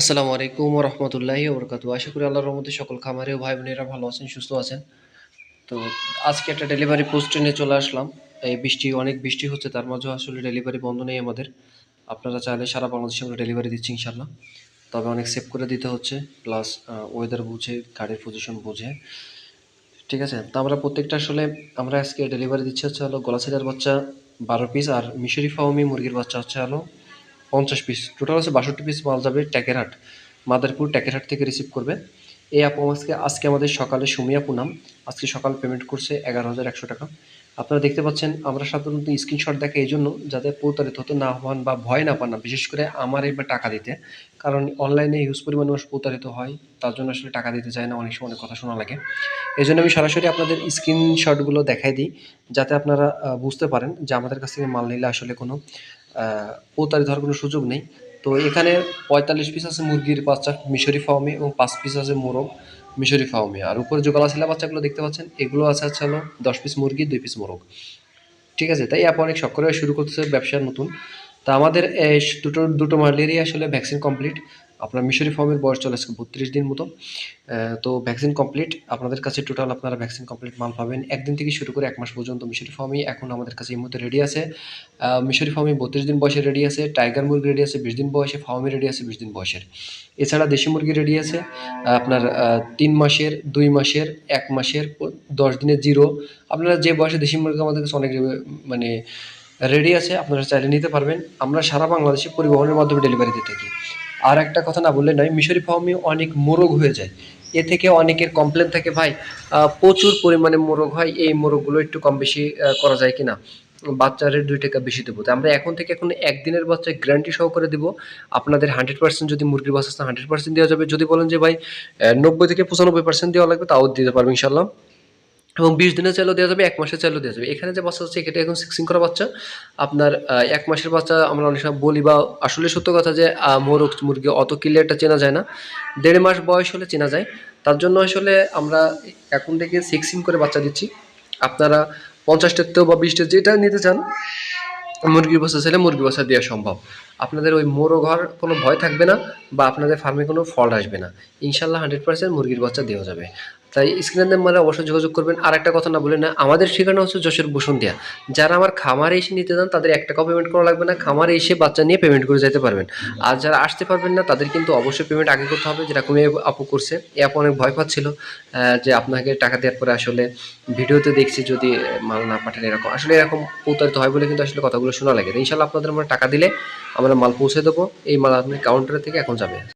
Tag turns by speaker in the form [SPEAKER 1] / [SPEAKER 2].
[SPEAKER 1] আসসালামু আলাইকুম রহমতুল্লাহি ওবরকাত আশা করি আল্লাহর রহমতে সকল খামারে ও ভাই বোনেরা ভালো আছেন, সুস্থ আছেন। তো আজকে একটা ডেলিভারি পোস্ট নিয়ে চলে আসলাম। এই বৃষ্টি, অনেক বৃষ্টি হচ্ছে, তার মাঝেও আসলে ডেলিভারি বন্ধ নেই আমাদের। আপনারা চাইলে সারা বাংলাদেশে আমরা ডেলিভারি দিচ্ছি ইনশাল্লাহ তবে অনেক সেভ করে দিতে হচ্ছে প্লাস ওয়েদার বুঝে, গাড়ির পজিশন বুঝে। ঠিক আছে? তো আমরা প্রত্যেকটা আসলে, আমরা আজকে ডেলিভারি দিচ্ছি হচ্ছে হলো গলাছিলার বাচ্চা বারো পিস আর মিশরি ফাউমি মুরগির বাচ্চা হচ্ছে হলো পঞ্চাশ পিস টোটাল হচ্ছে বাষট্টি পিস মাল যাবে ট্যাকেরহাট মাদারপুর ট্যাকেরহাট থেকে রিসিভ করবে। এই আপু আজকে আজকে আমাদের সকালে সুমিয়া পুনাম, আজকে সকাল পেমেন্ট করছে এগারো হাজার একশো টাকা। আপনারা দেখতে পাচ্ছেন, আমরা সাধারণত স্ক্রিনশট দেখে এই জন্য যাতে প্রতারিত হতে না হন বা ভয় না পান না, বিশেষ করে আমার এবার টাকা দিতে। কারণ অনলাইনে ইউজ পরিমাণ মানুষ প্রতারিত হয়, তার জন্য আসলে টাকা দিতে চায় না, অনেক সময় অনেক কথা শোনা লাগে। এই জন্য আমি সরাসরি আপনাদের স্ক্রিনশটগুলো দেখাই দিই, যাতে আপনারা বুঝতে পারেন যে আমাদের কাছ থেকে মাল নিলে আসলে কোনো প্রতারিত কোনো সুযোগ নেই। তো এখানে পঁয়তাল্লিশ পিস আছে মুরগির বাচ্চা, মিশরি ফার্মে এবং পাঁচ পিস আছে মোরগ, মিশরি ফার্মে আর উপরে যে গলাশিলা বাচ্চাগুলো দেখতে পাচ্ছেন, এগুলো আছে হচ্ছে হলো দশ পিস মুরগি, দুই পিস মোরগ। ঠিক আছে, তাই অ্যাপ অনেক সক্রিয় শুরু করতেছে ব্যবসার নতুন। তা আমাদের দুটো দুটো মালেরিয়া আসলে ভ্যাকসিন কমপ্লিট আপনার মিশরি ফর্মের বয়স চলে আসছে বত্রিশ দিন মতো। তো ভ্যাকসিন কমপ্লিট আপনাদের কাছে টোটাল আপনারা ভ্যাকসিন কমপ্লিট মাল পাবেন। একদিন থেকে শুরু করে এক মাস পর্যন্ত মিশরি ফর্মই এখন আমাদের কাছে এই মুহূর্তে রেডি আছে। মিশরি ফার্মে বত্রিশ দিন বয়সে রেডি আছে টাইগার মুরগি রেডি আছে, বিশ দিন বয়সে ফার্মে রেডি আছে, বিশ দিন বয়সের। এছাড়া দেশি মুরগি রেডি আছে আপনার তিন মাসের, দুই মাসের, এক মাসের, দশ দিনের জিরো আপনারা যে বয়সে দেশি মুরগি আমাদের কাছে অনেক মানে রেডি আছে, আপনারা চাইলে নিতে পারবেন। আমরা সারা বাংলাদেশে পরিবহনের মাধ্যমে ডেলিভারি দিয়ে থাকি। আর একটা কথা না বললে নয়, মিশরি ফার্মে অনেক মোরগ হয়ে যায়। এ থেকে অনেকের কমপ্লেন থাকে, ভাই প্রচুর পরিমাণে মোরগ হয়, এই মোরগগুলো একটু কম বেশি করা যায় কিনা? বাচ্চার রেট দুই টাকা বেশি দেবো। তো আমরা এখন থেকে এখন একদিনের বাচ্চায় গ্যারান্টি সহকারে দেবো, আপনাদের হান্ড্রেড পার্সেন্ট যদি মুরগির বাচ্চা হান্ড্রেড পার্সেন্ট দেওয়া যাবে। যদি বলেন যে, ভাই নব্বই থেকে পঁচানব্বই পার্সেন্ট দেওয়া লাগবে, তাও দিতে পারব ইনশাল্লাহ এবং বিশ দিনের চাইলেও দেওয়া যাবে, এক মাসের চাইলেও দেওয়া যাবে। এখানে যে বাচ্চা হচ্ছে এটা এখন সিক্সিং করা বাচ্চা। আপনার এক মাসের বাচ্চা আমরা অনেক সময় বলি বা আসলে সত্য কথা যে মোরগ মুরগি অত ক্লিয়ারটা চেনা যায় না। দেড় মাস বয়স হলে চেনা যায়। তার জন্য আসলে আমরা এখন থেকে সিক্সিং করে বাচ্চা দিচ্ছি। আপনারা পঞ্চাশটাতেও বা বিশটা যেটা নিতে চান, মুরগির বাচ্চা চাইলে মুরগির বাচ্চা দেওয়া সম্ভব। আপনাদের ওই মোরগ হওয়ার কোনো ভয় থাকবে না বা আপনাদের ফার্মে কোনো ফল্ট আসবে না। ইনশাল্লাহ হান্ড্রেড পার্সেন্ট মুরগির বাচ্চা দেওয়া যাবে। তাই স্ক্রিনের নাম্বারে অবশ্যই যোগাযোগ করবেন। আর একটা কথা না বলে না, আমাদের ঠিকানা হচ্ছে যশোর বসুন্ধিয়া। যারা আমার খামারে এসে নিতে চান, তাদের এক টাকাও পেমেন্ট করা লাগবে না। খামারে এসে বাচ্চা নিয়ে পেমেন্ট করে যেতে পারবেন। আর যারা আসতে পারবেন না, তাদের কিন্তু অবশ্যই পেমেন্ট আগে করতে হবে, যেরকম আপু করছে। এই আপু অনেক ভয় পাচ্ছিল যে আপনাকে টাকা দেওয়ার পরে আসলে ভিডিওতে দেখছি যদি মাল না পাঠান এরকম। আসলে এরকম প্রতারিত হয় বলে কিন্তু আসলে কথাগুলো শোনা লাগে। ইনশাল্লাহ আপনাদের আমরা টাকা দিলে আমরা মাল পৌঁছে দেবো। এই মাল আপনি কাউন্টার থেকে এখন যাবে।